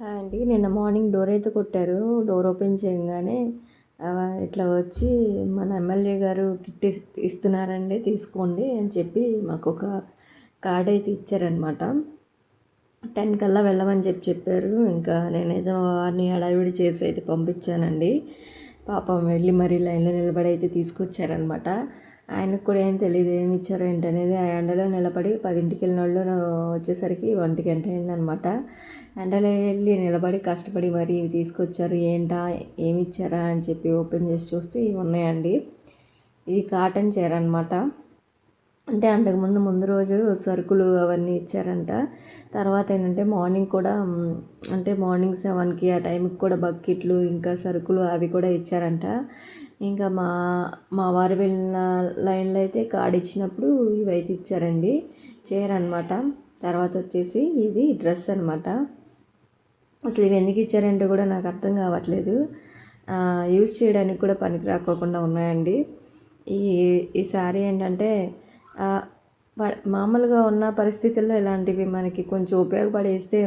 Hi అండి నిన్న morning door అయితే కొట్టారు. డోర్ ఓపెన్ చేయగానే ఇట్లా వచ్చి మన ఎమ్మెల్యే గారు కిట్ ఇస్తున్నారండి తీసుకోండి అని చెప్పి మాకు ఒక కార్డ్ అయితే ఇచ్చారనమాట టెన్ కల్లా వెళ్ళమని చెప్పి చెప్పారు. ఇంకా నేనేదో వారిని హడావిడి చేసి అయితే పంపించానండి. పాపం వెళ్ళి మరీ లైన్లో నిలబడి అయితే తీసుకొచ్చారనమాట ఆయనకు కూడా ఏం తెలియదు ఏమి ఇచ్చారో ఏంటనేది ఆ ఎండలో నిలబడి పదింటికి వెళ్ళిన వాళ్ళు వచ్చేసరికి ఒంటి గంట అయిందనమాట. ఎండలో వెళ్ళి నిలబడి కష్టపడి మరి ఇవి తీసుకొచ్చారు ఏంటా ఏమి ఇచ్చారా అని చెప్పి ఓపెన్ చేసి చూస్తే ఇవి ఉన్నాయండి. ఇది కాటన్ చీర అనమాట అంటే అంతకుముందు ముందు రోజు సరుకులు అవన్నీ ఇచ్చారంట. తర్వాత ఏంటంటే మార్నింగ్ కూడా అంటే మార్నింగ్ సెవెన్కి ఆ టైంకి కూడా బకెట్లు ఇంకా సరుకులు అవి కూడా ఇచ్చారంట. ఇంకా మా మా వారు వెళ్ళిన లైన్లో అయితే కార్డు ఇచ్చినప్పుడు ఇవైతే ఇచ్చారండి. చీర అనమాట తర్వాత వచ్చేసి ఇది డ్రెస్ అనమాట అసలు ఇవి ఎందుకు ఇచ్చారంటే కూడా నాకు అర్థం కావట్లేదు. యూజ్ చేయడానికి కూడా పనికి రాకోకుండా ఉన్నాయండి. ఈ ఈ శారీ ఏంటంటే మామూలుగా ఉన్న పరిస్థితుల్లో ఇలాంటివి మనకి కొంచెం ఉపయోగపడేస్తే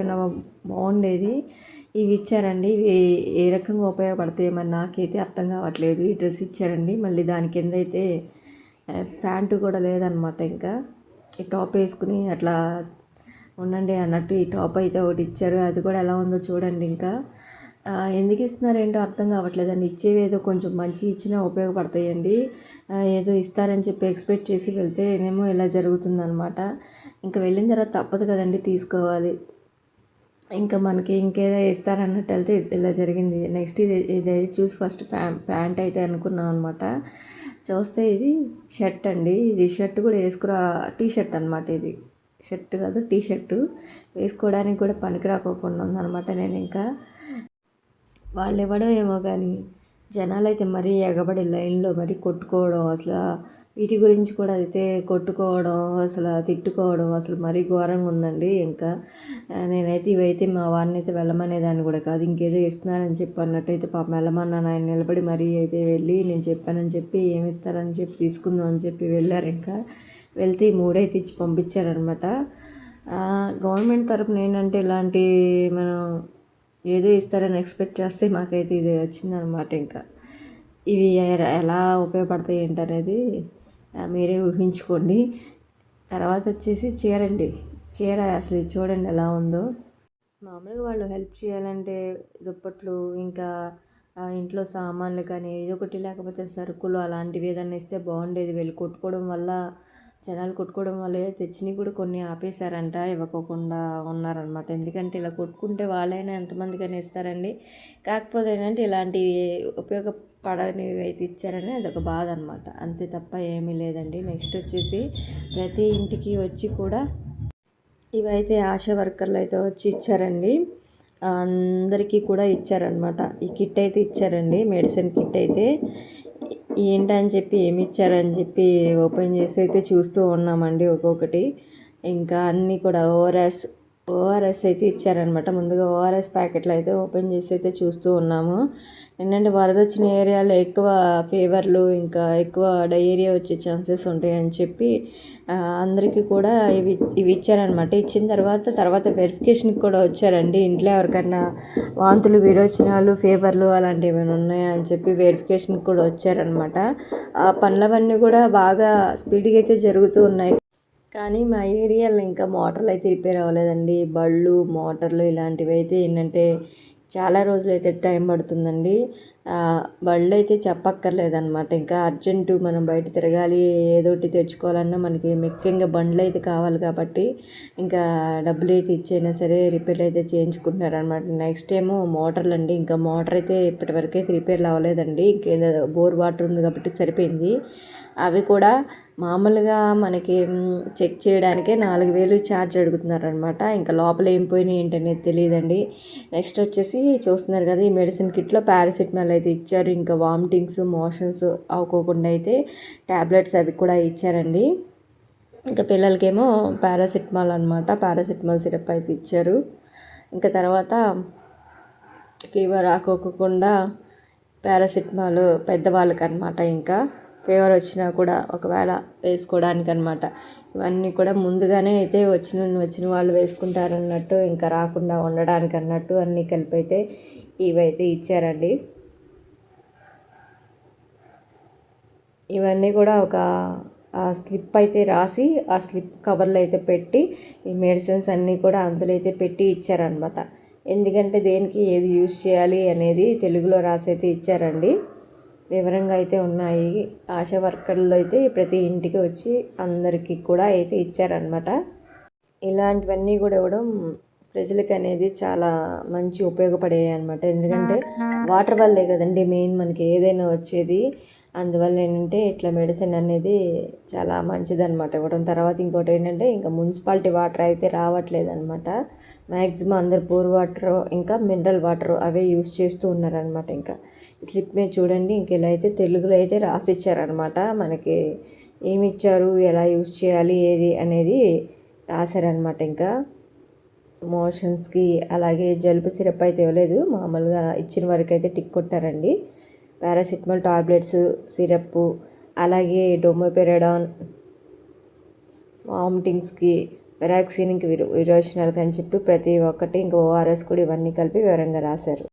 బాగుండేది? ఇవి ఇచ్చారండి. ఇవి ఏ రకంగా ఉపయోగపడతాయి మరి నాకైతే అర్థం కావట్లేదు. ఈ డ్రెస్ ఇచ్చారండి. మళ్ళీ దాని కింద అయితే ప్యాంటు కూడా లేదనమాట ఇంకా. ఈ టాప్ వేసుకుని అట్లా ఉండండి అన్నట్టు ఈ టాప్ అయితే ఒకటి ఇచ్చారు. అది కూడా ఎలా ఉందో చూడండి ఇంకా. ఎందుకు ఇస్తున్నారు ఏంటో అర్థం కావట్లేదండి. ఇచ్చేవి ఏదో కొంచెం మంచి ఇచ్చినా ఉపయోగపడతాయండి. ఏదో ఇస్తారని చెప్పి ఎక్స్పెక్ట్ చేసి వెళ్తే ఏమో ఇలా జరుగుతుందనమాట ఇంకా వెళ్ళిన తర్వాత తప్పదు కదండి తీసుకోవాలి. ఇంకా మనకి ఇంకేదో ఇస్తారన్నట్టు వెళ్తే ఇలా జరిగింది. నెక్స్ట్ ఇది ఇది చూసి ఫస్ట్ ప్యా ప్యాంట్ అయితే అనుకున్నాం అనమాట చూస్తే ఇది షర్ట్ అండి. ఇది షర్ట్ కూడా వేసుకురా టీ షర్ట్ అనమాట ఇది. షర్ట్ కాదు టీ షర్టు వేసుకోవడానికి కూడా పనికి రాకోకుండా ఉందన్నమాట నేను ఇంకా వాళ్ళు ఇవ్వడం ఏమో కానీ జనాలు అయితే మరీ ఎగబడి లైన్లో మరీ కొట్టుకోవడం అసలు వీటి గురించి కూడా అయితే కొట్టుకోవడం అసలు తిట్టుకోవడం అసలు మరీ ఘోరంగా ఉందండి. ఇంకా నేనైతే ఇవైతే మా వారిని అయితే వెళ్ళమనేదాన్ని కూడా కాదు ఇంకేదో ఇస్తున్నారని చెప్పి అన్నట్టయితే పాపం వెళ్ళమన్నాను ఆయన నిలబడి మరీ అయితే వెళ్ళి నేను చెప్పానని చెప్పి ఏమి ఇస్తారని చెప్పి తీసుకుందాం అని చెప్పి వెళ్ళారు. ఇంకా వెళ్తే ఈ మూడైతే ఇచ్చి పంపించారనమాట గవర్నమెంట్ తరపున ఏంటంటే ఇలాంటి మనం ఏదో ఇస్తారని ఎక్స్పెక్ట్ చేస్తే మాకైతే ఇది వచ్చిందనమాట ఇంకా. ఇవి ఎలా ఉపయోగపడతాయి ఏంటనేది మీరే ఊహించుకోండి. తర్వాత వచ్చేసి చీర అండి చీర అసలు ఇది చూడండి ఎలా ఉందో. మామూలుగా వాళ్ళు హెల్ప్ చేయాలంటే దుప్పట్లు ఇంకా ఇంట్లో సామాన్లు కానీ ఏదో ఒకటి లేకపోతే సరుకులు అలాంటివి ఏదైనా ఇస్తే బాగుండేది. వీళ్ళు కొట్టుకోవడం వల్ల జనాలు కొట్టుకోవడం వల్ల తెచ్చినవి కూడా కొన్ని ఆపేశారంట ఇవ్వకోకుండా ఉన్నారనమాట ఎందుకంటే ఇలా కొట్టుకుంటే వాళ్ళైనా ఎంతమందికైనా ఇస్తారండి. కాకపోతే ఏంటంటే ఇలాంటి ఉపయోగపడనివి అయితే ఇచ్చారని అదొక బాధ అనమాట అంతే తప్ప ఏమీ లేదండి. నెక్స్ట్ వచ్చేసి ప్రతి ఇంటికి వచ్చి కూడా ఇవైతే ఆశా వర్కర్లు అయితే వచ్చి ఇచ్చారండి. అందరికీ కూడా ఇచ్చారనమాట ఈ కిట్ అయితే ఇచ్చారండి మెడిసిన్ కిట్ అయితే. ఏంటని చెప్పి ఏమి ఇచ్చారని చెప్పి ఓపెన్ చేసి అయితే చూస్తూ ఉన్నామండి ఒక్కొక్కటి. ఇంకా అన్నీ కూడా ఓఆర్ఎస్ ఓఆర్ఎస్ అయితే ఇచ్చారనమాట. ముందుగా ఓఆర్ఎస్ ప్యాకెట్లు అయితే ఓపెన్ చేసి అయితే చూస్తూ ఉన్నాము. ఏంటంటే వరద వచ్చిన ఏరియాలో ఎక్కువ ఫీవర్లు ఇంకా ఎక్కువ డయేరియా వచ్చే ఛాన్సెస్ ఉంటాయని చెప్పి అందరికీ కూడా ఇవి ఇవి ఇచ్చారనమాట. ఇచ్చిన తర్వాత తర్వాత వెరిఫికేషన్కి కూడా వచ్చారండి. ఇంట్లో ఎవరికైనా వాంతులు విరోచనాలు ఫీవర్లు అలాంటివి ఏమైనా ఉన్నాయా అని చెప్పి వెరిఫికేషన్కి కూడా వచ్చారనమాట. ఆ పనులవన్నీ కూడా బాగా స్పీడ్గా అయితే జరుగుతూ ఉన్నాయి. కానీ మా ఏరియాలో ఇంకా మోటార్లు అయితే రిపేర్ అవ్వలేదండి. బళ్ళు మోటార్లు ఇలాంటివి అయితే ఏంటంటే చాలా రోజులు అయితే టైం పడుతుందండి. బళ్ళు అయితే చెప్పక్కర్లేదన్నమాట. ఇంకా అర్జెంటు మనం బయట తిరగాలి ఏదో ఒకటి తెచ్చుకోవాలన్నా మనకి ముఖ్యంగా బండ్లు అయితే కావాలి కాబట్టి ఇంకా డబ్బులు అయితే ఇచ్చైనా సరే రిపేర్లు అయితే చేయించుకుంటున్నారనమాట నెక్స్ట్ ఏమో మోటార్లు అండి. ఇంకా మోటార్ అయితే ఇప్పటివరకు అయితే రిపేర్లు అవ్వలేదండి. ఇంకేదో బోర్ వాటర్ ఉంది కాబట్టి సరిపోయింది. అవి కూడా మామూలుగా మనకి చెక్ చేయడానికే నాలుగు వేలు ఛార్జ్ అడుగుతున్నారు అనమాట ఇంకా లోపల ఏం పోయినాయి ఏంటనేది తెలియదండి. నెక్స్ట్ వచ్చేసి చూస్తున్నారు కదా ఈ మెడిసిన్ కిట్లో పారాసిటమాల్ అయితే ఇచ్చారు. ఇంకా వామిటింగ్స్ మోషన్స్ అవ్వకోకుండా అయితే ట్యాబ్లెట్స్ అవి కూడా ఇచ్చారండి. ఇంకా పిల్లలకేమో పారాసిటమాల్ అనమాట పారాసిటమాల్ సిరప్ అయితే ఇచ్చారు. ఇంకా తర్వాత ఫీవర్ ఆకోకుండా పారాసిటమాల్ పెద్దవాళ్ళకి అనమాట ఇంకా. ఫీవర్ వచ్చినా కూడా ఒకవేళ వేసుకోవడానికి అనమాట ఇవన్నీ కూడా ముందుగానే అయితే వచ్చిన వచ్చిన వాళ్ళు వేసుకుంటారన్నట్టు ఇంకా రాకుండా ఉండడానికి అన్నట్టు అన్నీ కలిపి అయితే ఇవైతే ఇచ్చారండి. ఇవన్నీ కూడా ఒక స్లిప్ అయితే రాసి ఆ స్లిప్ కవర్లో అయితే పెట్టి ఈ మెడిసిన్స్ అన్నీ కూడా అందులో అయితే పెట్టి ఇచ్చారనమాట ఎందుకంటే దేనికి ఏది యూజ్ చేయాలి అనేది తెలుగులో రాసి అయితే ఇచ్చారండి. వివరంగా అయితే ఉన్నాయి. ఆశా వర్కర్లు అయితే ప్రతి ఇంటికి వచ్చి అందరికీ కూడా అయితే ఇచ్చారనమాట ఇలాంటివన్నీ కూడా ఇవ్వడం ప్రజలకి అనేది చాలా మంచి ఉపయోగపడేవి అనమాట ఎందుకంటే వాటర్ వల్లే కదండి మెయిన్ మనకి ఏదైనా వచ్చేది. అందువల్ల ఏంటంటే ఇట్లా మెడిసిన్ అనేది చాలా మంచిదన్నమాట. ఇవ్వడం తర్వాత ఇంకోటి ఏంటంటే ఇంకా మున్సిపాలిటీ వాటర్ అయితే రావట్లేదు అనమాట మ్యాక్సిమం అందరు బోర్ వాటర్ ఇంకా మినరల్ వాటర్ అవే యూస్ చేస్తూ ఉన్నారనమాట ఇంకా. స్లిప్ మీద చూడండి ఇంక ఇలా అయితే తెలుగులో అయితే రాసిచ్చారనమాట మనకి ఏమి ఇచ్చారు ఎలా యూస్ చేయాలి ఏది అనేది రాశారనమాట ఇంకా. మోషన్స్కి అలాగే జలుబు సిరప్ అయితే ఇవ్వలేదు. మామూలుగా ఇచ్చిన వరకు అయితే టిక్ కొట్టారండి. పారాసిటమాల్ టాబ్లెట్స్ సిరప్ అలాగే డొమోపెరడాన్ వామిటింగ్స్కి వెరాక్సిన్కి విరో విరోచనాలకి అని చెప్పి ప్రతి ఒక్కటి ఇంకా ఓఆర్ఎస్ కూడా ఇవన్నీ కలిపి వివరంగా రాశారు.